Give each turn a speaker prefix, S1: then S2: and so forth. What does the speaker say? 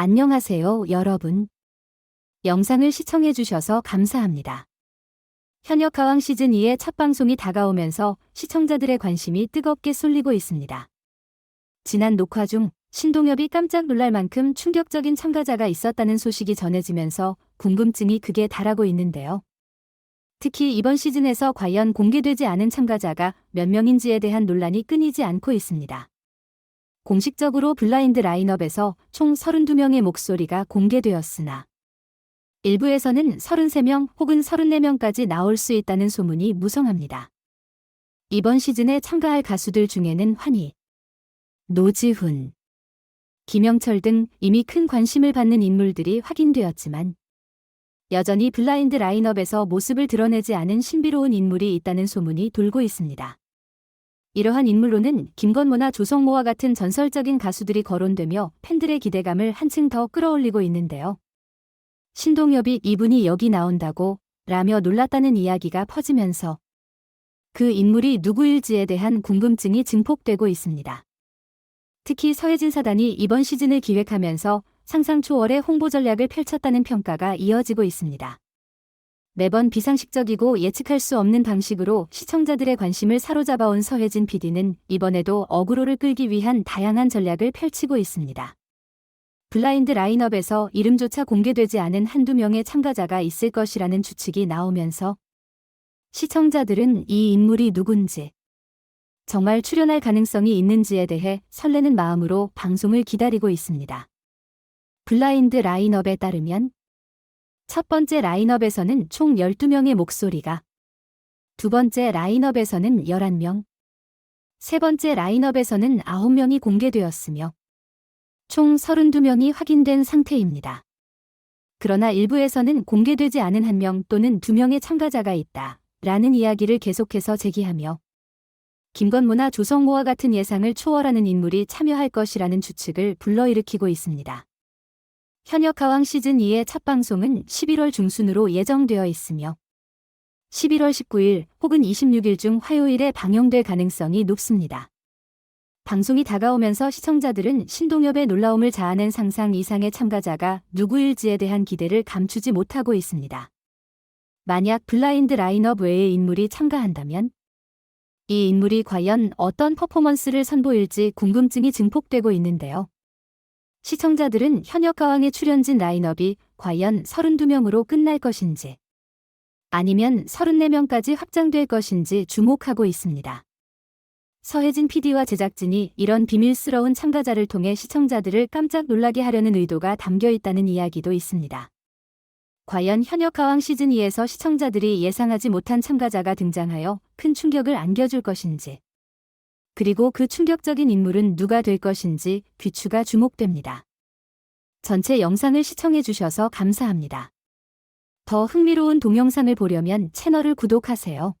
S1: 안녕하세요, 여러분. 영상을 시청해주셔서 감사합니다. 현역 가왕 시즌2의 첫 방송이 다가오면서 시청자들의 관심이 뜨겁게 쏠리고 있습니다. 지난 녹화 중 신동엽이 깜짝 놀랄 만큼 충격적인 참가자가 있었다는 소식이 전해지면서 궁금증이 극에 달하고 있는데요. 특히 이번 시즌에서 과연 공개되지 않은 참가자가 몇 명인지에 대한 논란이 끊이지 않고 있습니다. 공식적으로 블라인드 라인업에서 총 32명의 목소리가 공개되었으나 일부에서는 33명 혹은 34명까지 나올 수 있다는 소문이 무성합니다. 이번 시즌에 참가할 가수들 중에는 환희, 노지훈, 김영철 등 이미 큰 관심을 받는 인물들이 확인되었지만 여전히 블라인드 라인업에서 모습을 드러내지 않은 신비로운 인물이 있다는 소문이 돌고 있습니다. 이러한 인물로는 김건모나 조성모와 같은 전설적인 가수들이 거론되며 팬들의 기대감을 한층 더 끌어올리고 있는데요. 신동엽이 이분이 여기 나온다고 라며 놀랐다는 이야기가 퍼지면서 그 인물이 누구일지에 대한 궁금증이 증폭되고 있습니다. 특히 서혜진 사단이 이번 시즌을 기획하면서 상상 초월의 홍보 전략을 펼쳤다는 평가가 이어지고 있습니다. 매번 비상식적이고 예측할 수 없는 방식으로 시청자들의 관심을 사로잡아온 서혜진 PD는 이번에도 어그로를 끌기 위한 다양한 전략을 펼치고 있습니다. 블라인드 라인업에서 이름조차 공개되지 않은 한두 명의 참가자가 있을 것이라는 추측이 나오면서 시청자들은 이 인물이 누군지, 정말 출연할 가능성이 있는지에 대해 설레는 마음으로 방송을 기다리고 있습니다. 블라인드 라인업에 따르면 첫 번째 라인업에서는 총 12명의 목소리가, 두 번째 라인업에서는 11명, 세 번째 라인업에서는 9명이 공개되었으며, 총 32명이 확인된 상태입니다. 그러나 일부에서는 공개되지 않은 한 명 또는 두 명의 참가자가 있다. 라는 이야기를 계속해서 제기하며, 김건모나 조성모와 같은 예상을 초월하는 인물이 참여할 것이라는 추측을 불러일으키고 있습니다. 현역 가왕 시즌 2의 첫 방송은 11월 중순으로 예정되어 있으며 11월 19일 혹은 26일 중 화요일에 방영될 가능성이 높습니다. 방송이 다가오면서 시청자들은 신동엽의 놀라움을 자아낸 상상 이상의 참가자가 누구일지에 대한 기대를 감추지 못하고 있습니다. 만약 블라인드 라인업 외의 인물이 참가한다면 이 인물이 과연 어떤 퍼포먼스를 선보일지 궁금증이 증폭되고 있는데요. 시청자들은 현역 가왕의 출연진 라인업이 과연 32명으로 끝날 것인지 아니면 34명까지 확장될 것인지 주목하고 있습니다. 서혜진 PD와 제작진이 이런 비밀스러운 참가자를 통해 시청자들을 깜짝 놀라게 하려는 의도가 담겨 있다는 이야기도 있습니다. 과연 현역 가왕 시즌2에서 시청자들이 예상하지 못한 참가자가 등장하여 큰 충격을 안겨줄 것인지 그리고 그 충격적인 인물은 누가 될 것인지 귀추가 주목됩니다. 전체 영상을 시청해 주셔서 감사합니다. 더 흥미로운 동영상을 보려면 채널을 구독하세요.